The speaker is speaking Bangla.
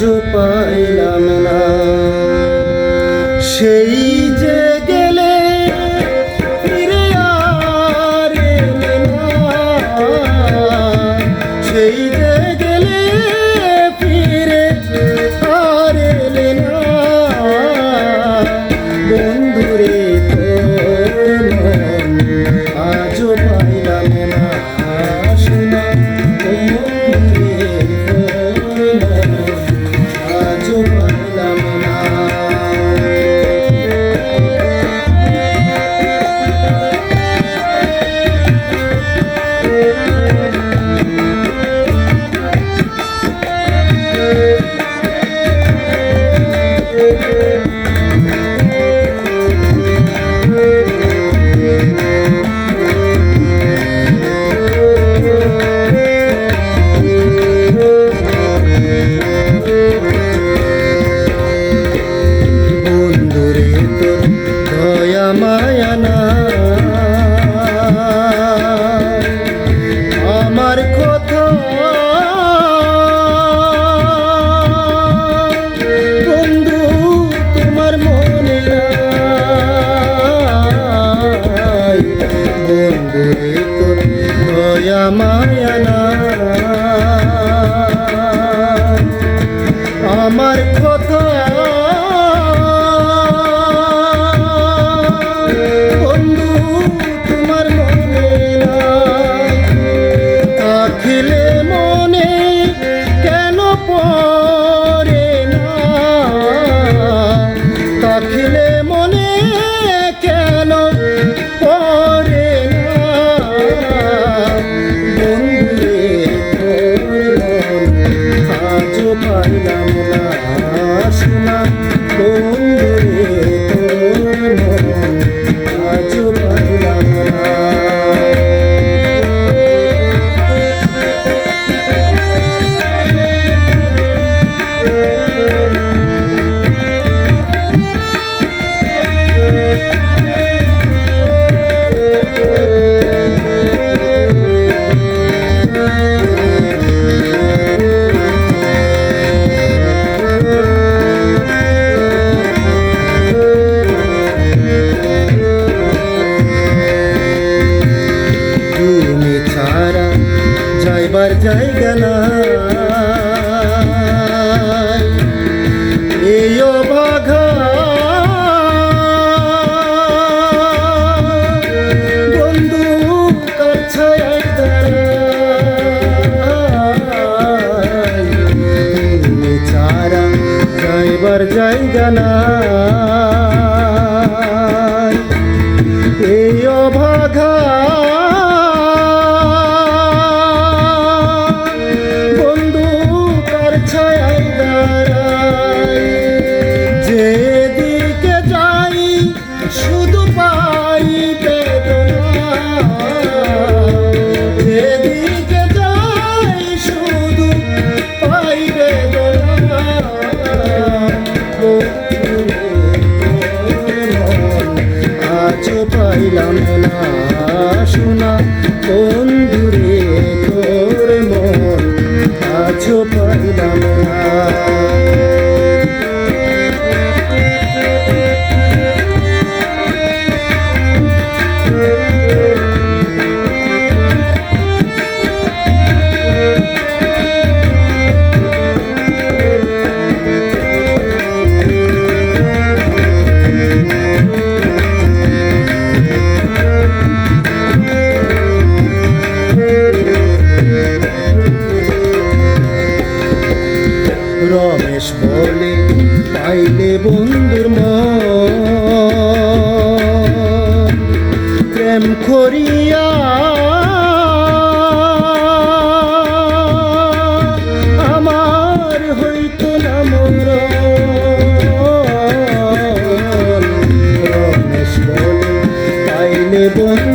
আজও পাইলাম না। সেই যে গেলে ফিরে আর সেই যে গেলে ফিরে আর বন্ধুরে তো আজও পাইলাম আমার मर जाएगा ना। Baby boy.